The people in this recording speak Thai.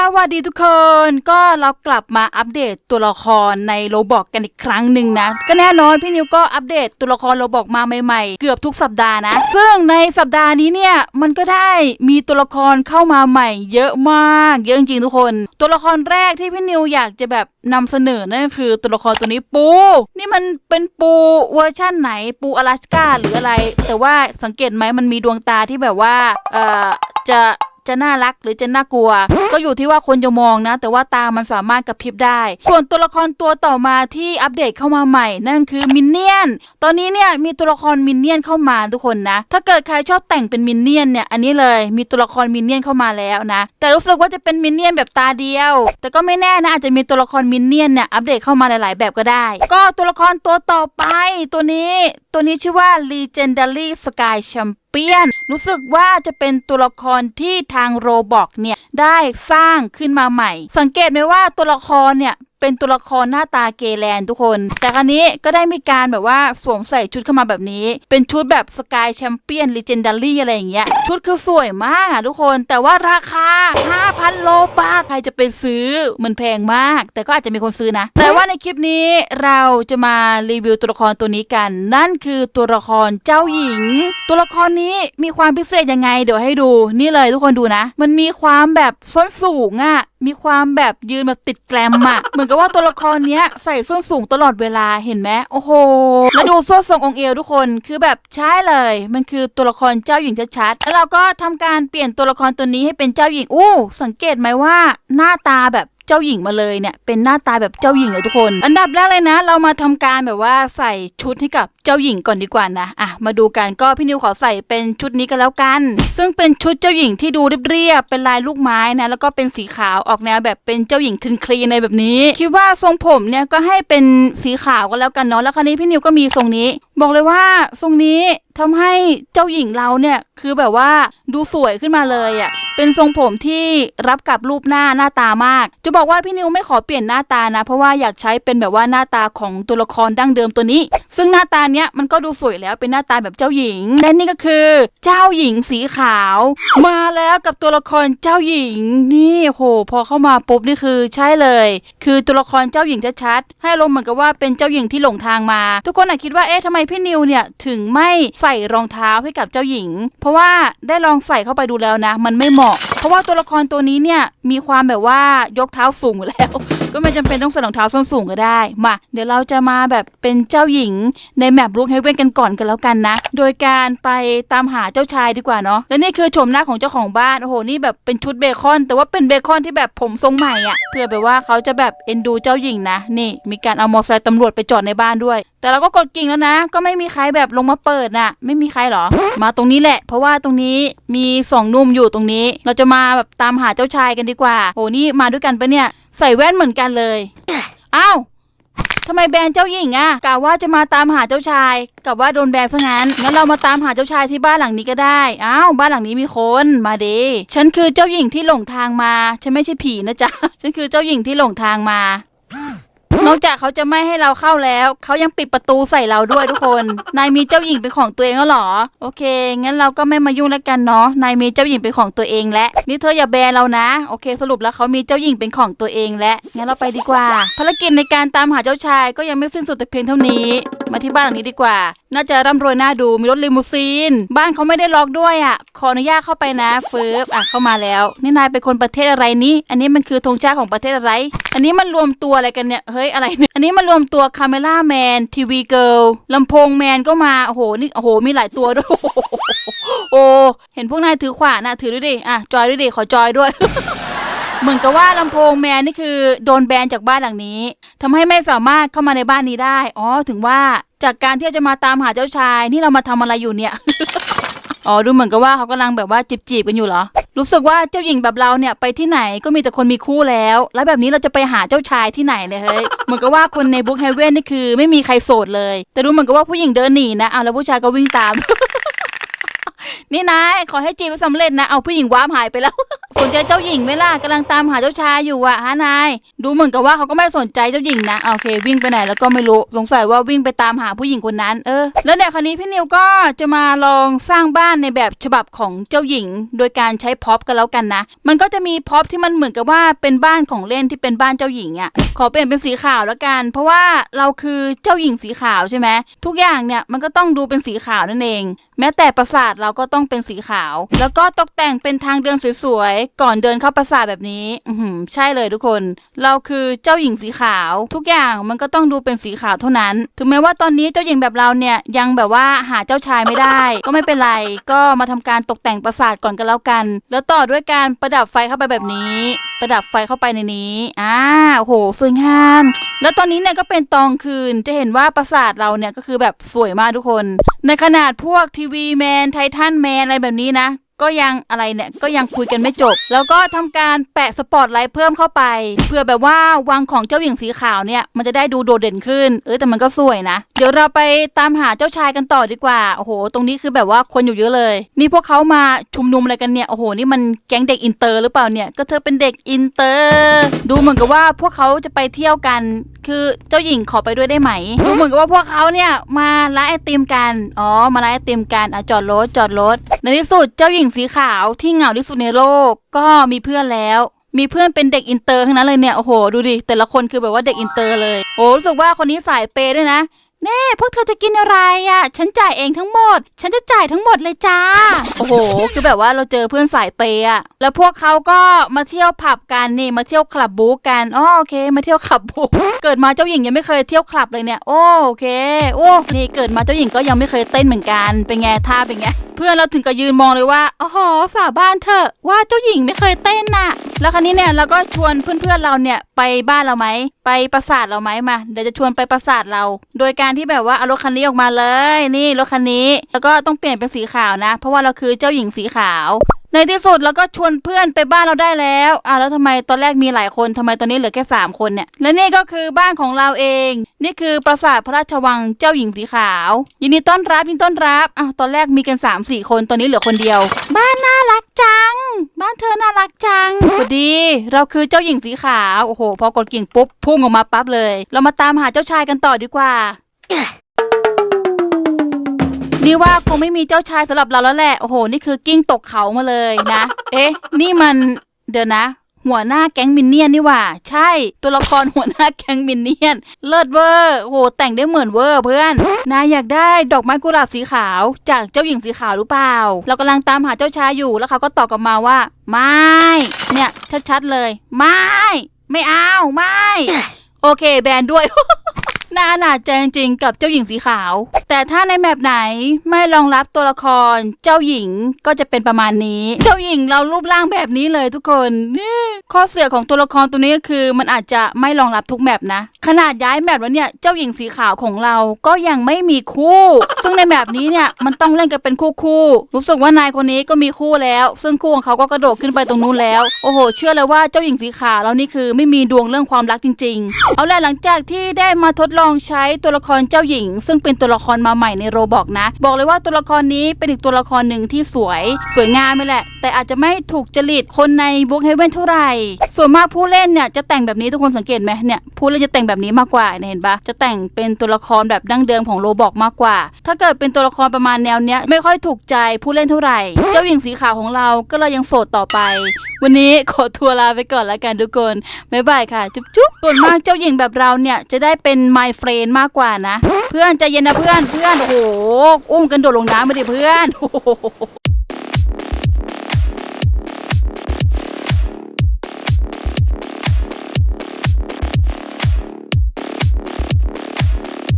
สวัสดีทุกคนก็เรากลับมาอัปเดตตัวละครในโรบอกกันอีกครั้งหนึ่งนะ ก็แน่นอนพี่นิวก็อัปเดตตัวละครโรบอกมาใหม่ๆ เกือบทุกสัปดาห์นะ ซึ่งในสัปดาห์นี้เนี่ยมันก็ได้มีตัวละครเข้ามาใหม่ เยอะมากเยอะจริงๆทุกคน ตัวละครแรกที่พี่นิวอยากจะแบบนำเสนอนั่นคือตัวละครตัวนี้ปู นี่มันเป็นปูเวอร์ชั่นไหนปูอลาสกาหรืออะไร แต่ว่าสังเกตไหมมันมีดวงตาที่แบบว่าเอ่อจะ จะน่ารักหรือจะน่ากลัว ก็อยู่ที่ว่าคนจะมองนะ แต่ว่าตามันสามารถกระพริบได้ ส่วนตัวละครตัวต่อมาที่อัปเดตเข้ามาใหม่ นั่นคือมินเนี่ยนตอนนี้เนี่ยมีตัวละครมินเนี่ยนเข้ามาทุกคนนะ ถ้าเกิดใครชอบแต่งเป็นมินเนี่ยนเนี่ยอันนี้เลยมีตัวละครมินเนี่ยนเข้ามาแล้วนะ แต่รู้สึกว่าจะเป็นมินเนี่ยนแบบตาเดียว แต่ก็ไม่แน่นะอาจจะมีตัวละครมินเนี่ยนเนี่ยอัปเดตเข้ามาหลาย ๆ แบบก็ได้ ก็ตัวละครตัวต่อไปตัวนี้ ตัวนี้ชื่อว่า Legendary Sky Champion เปียน รู้สึกว่าจะเป็นตัวละครที่ทางโรบอกเนี่ยได้สร้างขึ้นมาใหม่ สังเกตไหมว่าตัวละครเนี่ย เป็นตัวละครหน้าตาเกแลนทุกคน แต่ครั้นี้ก็ได้มีการแบบว่าสวมใส่ชุดเข้ามาแบบนี้ เป็นชุดแบบสกายแชมเปี้ยนลีเจนดารี่อะไรอย่างเงี้ย ชุดคือสวยมากอะทุกคน แต่ว่าราคา 5,000 โลบาทใครจะไปซื้อ มันแพงมาก แต่ก็อาจจะมีคนซื้อนะ แต่ว่าในคลิปนี้เราจะมารีวิวตัวละครตัวนี้กัน นั่นคือตัวละครเจ้าหญิง ตัวละครนี้มีความพิเศษยังไง เดี๋ยวให้ดู นี่เลยทุกคนดูนะ มันมีความแบบส้นสูงอะมีความแบบยืนแบบติดแกลมอะเหมือนกับว่าตัวละครเนี้ยใส่ส้นสูงตลอดเวลาเห็นไหมโอ้โห แล้วดูส้นทรงองเอวทุกคนคือแบบใช่เลย มันคือตัวละครเจ้าหญิงชัดๆแล้วเราก็ทำการเปลี่ยนตัวละครตัวนี้ให้เป็นเจ้าหญิงอู้สังเกตไหมว่าหน้าตาแบบ เจ้าหญิงมาเลยเนี่ยเป็นหน้าตาแบบเจ้าหญิงเลยทุกคน อันดับแรกเลยนะ เรามาทำการแบบว่าใส่ชุดให้กับเจ้าหญิงก่อนดีกว่านะอะมาดูกันก็พี่นิวขอใส่เป็นชุดนี้กันแล้วกัน ซึ่งเป็นชุดเจ้าหญิงที่ดูเรียบๆเป็นลายลูกไม้นะแล้วก็เป็นสีขาวออกแนวแบบเป็นเจ้าหญิงทึนคลีในแบบนี้ คิดว่าทรงผมเนี่ยก็ให้เป็นสีขาวก็แล้วกันเนาะแล้วคราวนี้พี่นิวก็มีทรงนี้ บอกเลยว่าทรงนี้ ทำให้เจ้าหญิงเราเนี่ยคือแบบว่าดูสวยขึ้นมาเลยอะ่ะเป็นทรงผมที่รับกับรูปหน้าหน้าตามาก จะบอกว่าพี่นิวไม่ขอเปลี่ยนหน้าตานะ เพราะว่าอยากใช้เป็นแบบว่าหน้าตาของตัวละครดั้งเดิมตัวนี้ ซึ่งหน้าตาเนี้ยมันก็ดูสวยแล้วเป็นหน้าตาแบบเจ้าหญิงและนี่ก็คือ เจ้าหญิงสีขาว มาแล้วกับตัวละครเจ้าหญิงนี่โห พอเข้ามาปุ๊บนี่คือใช่เลย คือตัวละครเจ้าหญิงชัดๆให้ลมณ์เหมือนกับว่าเป็นเจ้าหญิงที่หลงทางมา ทุกคนอาจคิดว่าเอ๊ะทำไมพี่นิวเนี่ยถึงไม่ใส่รองเท้าให้กับเจ้าหญิง เพราะว่าได้ลองใส่เข้าไปดูแล้วนะ มันไม่เหมาะ เพราะว่าตัวละครตัวนี้เนี่ยมีความแบบว่ายกเท้าสูงอยู่แล้ว ก็ไม่จำเป็นต้องใส่รองเท้าส้นสูงก็ได้ มาเดี๋ยวเราจะมาแบบเป็นเจ้าหญิงในแมปลูกเฮเว่นกันก่อนกันแล้วกันนะ โดยการไปตามหาเจ้าชายดีกว่าเนาะ และนี่คือชมหน้าของเจ้าของบ้าน โอ้โห นี่แบบเป็นชุดเบคอน แต่ว่าเป็นเบคอนที่แบบผมทรงใหม่อะ่ะ เพื่อแบบว่าเขาจะแบบเอ็นดูเจ้าหญิงนะ นี่มีการเอามอเตอร์ไซค์ตำรวจไปจอดในบ้านด้วย แต่เราก็กดกิ่งแล้วนะ ก็ไม่มีใครแบบลงมาเปิดน่ะ ไม่มีใครหรอ มาตรงนี้แหละ เพราะว่าตรงนี้มีสองนุ่มอยู่ตรงนี้ เราจะมาแบบตามหาเจ้าชายกันดีกว่า โอ้นี่มาด้วยกันปะเนี่ยใส่แว่นเหมือนกันเลยอ้าวทำไมแบนเจ้าหญิงอะกะว่าจะมาตามหาเจ้าชายกับว่าโดนแบนซะงั้น งั้นเรามาตามหาเจ้าชายที่บ้านหลังนี้ก็ได้ อ้าว บ้านหลังนี้มีคน มาเดฉันคือเจ้าหญิงที่หลงทางมา ฉันไม่ใช่ผีนะจ๊ะ ฉันคือเจ้าหญิงที่หลงทางมา นอกจากเขาจะไม่ให้เราเข้าแล้ว เขายังปิดประตูใส่เราด้วยทุกคน นายมีเจ้าหญิงเป็นของตัวเองแล้วหรอ โอเค งั้นเราก็ไม่มายุ่งแล้วกันเนาะ นายมีเจ้าหญิงเป็นของตัวเองและ นี่เธออย่าแบนเรานะ โอเค สรุปแล้วเขามีเจ้าหญิงเป็นของตัวเองและงั้นเราไปดีกว่า ภารกิจในการตามหาเจ้าชายก็ยังไม่สิ้นสุดแต่เพียงเท่านี้ มาที่บ้านหลังนี้ดีกว่า น่าจะร่ำรวยน่าดูมีรถลิมูซีน บ้านเขาไม่ได้ล็อกด้วยอะ ขออนุญาตเข้าไปนะเฟิร์บอะเข้ามาแล้ว นี่นายเป็นคนประเทศอะไรนี่อันนี้มันคือธงชาติของประเทศอะไร อันนี้มันรวมตัวอะไรกันเนี่ย เฮ้ยอะไรเนี่ย อันนี้มันรวมตัวคาเมล่าแมนทีวีเกิลลำโพงแมนก็มา โอ้โห นี่ โอ้โห มีหลายตัวด้วย โอ้ เห็นพวกนายถือขวานนะถือด้วยดิ อะ จอยด้วยดิ ขอจอยด้วยเหมือนกับว่าลำโพงแมนนี่คือโดนแบนจากบ้านหลังนี้ทำให้ไม่สามารถเข้ามาในบ้านนี้ได้ อ๋อ ถึงว่าจากการที่จะมาตามหาเจ้าชาย นี่เรามาทำอะไรอยู่เนี่ย อ๋อดูเหมือนกับว่าเขากำลังแบบว่าจีบๆกันอยู่เหรอ รู้สึกว่าเจ้าหญิงแบบเราเนี่ยไปที่ไหนก็มีแต่คนมีคู่แล้ว แล้วแบบนี้เราจะไปหาเจ้าชายที่ไหนเนี่ยเฮ้ยเหมือนกับว่าคนในบุ๊กเฮเว่นนี่คือ ไม่มีใครโสดเลย แต่ดูเหมือนกับว่าผู้หญิงเดินหนีนะเอาแล้วผู้ชายก็วิ่งตาม นี่นายขอให้จีบไปสำเร็จนะ เอาผู้หญิงว้ามหายไปแล้ว สนใจเจ้าหญิงไหมล่ะกำลังตามหาเจ้าชายอยู่อะฮะนาย ดูเหมือนกับว่าเขาก็ไม่สนใจเจ้าหญิงนะโอเค วิ่งไปไหนแล้วก็ไม่รู้สงสัยว่าวิ่งไปตามหาผู้หญิงคนนั้น เออ แล้วในคราวนี้พี่นิวก็จะมาลองสร้างบ้านในแบบฉบับของเจ้าหญิง โดยการใช้พ็อปกันแล้วกันนะ มันก็จะมีพ็อปที่มันเหมือนกับว่าเป็นบ้านของเล่นที่เป็นบ้านเจ้าหญิงอะขอเปลี่ยนเป็นสีขาวแล้วกัน เพราะว่าเราคือเจ้าหญิงสีขาวใช่ไหมทุกอย่างเนี่ยมันก็ต้องดูเป็นสีขาวนั่นเอง แม้แต่ปราสาทเราก็ต้องเป็นสีขาว แล้วก็ตกแต่งเป็นทางเดินสวยๆ ก่อนเดินเข้าปราสาทแบบนี้ อือหือใช่เลยทุกคน เราคือเจ้าหญิงสีขาว ทุกอย่างมันก็ต้องดูเป็นสีขาวเท่านั้น ถึงแม้ว่าตอนนี้เจ้าหญิงแบบเราเนี่ยยังแบบว่าหาเจ้าชายไม่ได้ ก็ไม่เป็นไร ก็มาทำการตกแต่งปราสาทก่อนกันแล้วกัน แล้วต่อด้วยการประดับไฟเข้าไปแบบนี้ ประดับไฟเข้าไปในนี้ อ่า โอ้โห สวยงาม แล้วตอนนี้เนี่ยก็เป็นตอนคืน จะเห็นว่าปราสาทเราเนี่ยก็คือแบบสวยมากทุกคน ในขนาดพวกทีวีแมนไททันแมนอะไรแบบนี้นะ ก็ยังอะไรเนี่ยก็ยังคุยกันไม่จบ แล้วก็ทำการแปะสปอตไลท์เพิ่มเข้าไปเพื่อแบบว่าวังของเจ้าหญิงสีขาวเนี่ยมันจะได้ดูโดดเด่นขึ้น เออแต่มันก็สวยนะ เดี๋ยวเราไปตามหาเจ้าชายกันต่อดีกว่าโอ้โห ตรงนี้คือแบบว่าคนอยู่เยอะเลย นี่พวกเขามาชุมนุมอะไรกันเนี่ยโอ้โหนี่มันแก๊งเด็กอินเตอร์หรือเปล่าเนี่ยก็เธอเป็นเด็กอินเตอร์ ดูเหมือนกับว่าพวกเขาจะไปเที่ยวกัน คือเจ้าหญิงขอไปด้วยได้ไหมดูเหมือนกับว่าพวกเขาเนี่ยมาร้านไอติมกันอ๋อมาร้านไอติมกันอะจอดรถจอดรถในที่สุดเจ้าหญิงสีขาวที่เหงาที่สุดในโลกก็มีเพื่อนแล้วมีเพื่อนเป็นเด็กอินเตอร์ทั้งนั้นเลยเนี่ย โอ้โห ดูดิ แต่ละคนคือแบบว่าเด็กอินเตอร์เลย โอ้รู้สึกว่าคนนี้สายเปย์ด้วยนะ เน่พวกเธอจะกินอะไรอะ ฉันจ่ายเองทั้งหมด ฉันจะจ่ายทั้งหมดเลยจ้า โอ้โห คือแบบว่าเราเจอเพื่อนสายเปย์อะ แล้วพวกเขาก็มาเที่ยวผับกันนี่มาเที่ยวคลับบู๊กันอ๋อโอเค มาเที่ยวคลับบู๊เกิดมาเจ้าหญิงยังไม่เคยเที่ยวคลับเลยเนี่ยโอโอเค โอ้นี่เกิดมาเจ้าหญิงก็ยังไม่เคยเต้นเหมือนกันเป็นไงท่าเป็นไงเพื่อนเราถึงกับยืนมองเลยว่าอ๋อสาบ้านเถอะว่าเจ้าหญิงไม่เคยเต้นน่ะ แล้วครั้นี้เนี่ยเราก็ชวนเพื่อนๆเราเนี่ยไปบ้านเราไหมไปปราสาทเราไหมมา เดี๋ยวจะชวนไปปราสาทเรา โดยการที่แบบว่าเอารถคันนี้ออกมาเลย นี่รถคันนี้ แล้วก็ต้องเปลี่ยนเป็นสีขาวนะ เพราะว่าเราคือเจ้าหญิงสีขาว ในที่สุดเราก็ชวนเพื่อนไปบ้านเราได้แล้วอะแล้วทำไมตอนแรกมีหลายคนทำไมตอนนี้เหลือแค่สามคนเนี่ย และนี่ก็คือบ้านของเราเอง นี่คือปราสาทพระราชวังเจ้าหญิงสีขาวยินดีต้อนรับยินดีต้อนรับอะตอนแรกมีกัน3ามสี่คนตอนนี้เหลือคนเดียว บ้านน่ารักจัง บ้านเธอน่ารักจังสวัสดี เราคือเจ้าหญิงสีขาวโอ้โหพอกดกิ่งปุ๊บพุ่งออกมาปั๊บเลย เรามาตามหาเจ้าชายกันต่อดีกว่า นี่ว่าคงไม่มีเจ้าชายสำหรับเราแล้วแหละ โอ้โห นี่คือกิ้งตกเขามาเลยนะ เอ๊ะ นี่มันเดี๋ยวนะ หัวหน้าแก๊งมินเนี่ยนนี่หว่า ใช่ ตัวละครหัวหน้าแก๊งมินเนี่ยน เลิศเวอร์ โอ้โห แต่งได้เหมือนเวอร์เพื่อน นายอยากได้ดอกไม้กุหลาบสีขาว จากเจ้าหญิงสีขาวหรือเปล่า เรากำลังตามหาเจ้าชายอยู่ แล้วเขาก็ตอบกลับมาว่า ไม่ เนี่ย ชัดๆเลย ไม่ ไม่เอา ไม่ โอเค แบนด้วย น่าอนาจใจจริงๆกับเจ้าหญิงสีขาว แต่ถ้าในแมปไหนไม่รองรับตัวละครเจ้าหญิงก็จะเป็นประมาณนี้ เจ้าหญิงเรารูปร่างแบบนี้เลยทุกคนนี่ข้อเสียของตัวละครตัวนี้ก็คือ มันอาจจะไม่รองรับทุกแมปนะ ขนาดย้ายแมปแล้วเนี่ยเจ้าหญิงสีขาวของเราก็ยังไม่มีคู่ ซึ่งในแมปนี้เนี่ยมันต้องเล่นกันเป็นคู่คู่ๆรู้สึกว่านายคนนี้ก็มีคู่แล้ว ซึ่งคู่ของเขาก็กระโดดขึ้นไปตรงนู้นแล้วโอ้โห เชื่อเลยว่าเจ้าหญิงสีขาวแล้วนี่คือไม่มีดวงเรื่องความรักจริง ๆ เอาละหลังจากที่ได้มาทดลองใช้ตัวละครเจ้าหญิง ซึ่งเป็นตัวละครมาใหม่ในโรบอกนะ บอกเลยว่าตัวละครนี้เป็นอีกตัวละครหนึ่งที่สวย สวยงามไปแหละ แต่อาจจะไม่ถูกจริตคนในบุ๊กเฮเว่นเท่าไหร่ ส่วนมากผู้เล่นเนี่ยจะแต่งแบบนี้ทุกคนสังเกตไหมเนี่ยผู้เล่นจะแต่งแบบนี้มากกว่าเห็นปะจะแต่งเป็นตัวละครแบบดั้งเดิมของโรบอกมากกว่า ถ้าเกิดเป็นตัวละครประมาณแนวเนี้ยไม่ค่อยถูกใจผู้เล่นเท่าไหร่ เจ้าหญิงสีขาวของเราก็เลยยังโสดต่อไป วันนี้ขอทัวร์ลาไปก่อนแล้วกันทุกคนบ๊ายบายค่ะ จุ๊บจุ๊บส่วนมากเจ้าหญิงแบบเราเนี่ยจะได้เป็นไม my friend มากกว่านะ เพื่อนใจเย็นนะเพื่อนเพื่อนโอ้โหอุ้มกันโดดลงน้ำไปดิเพื่อนโอ้โห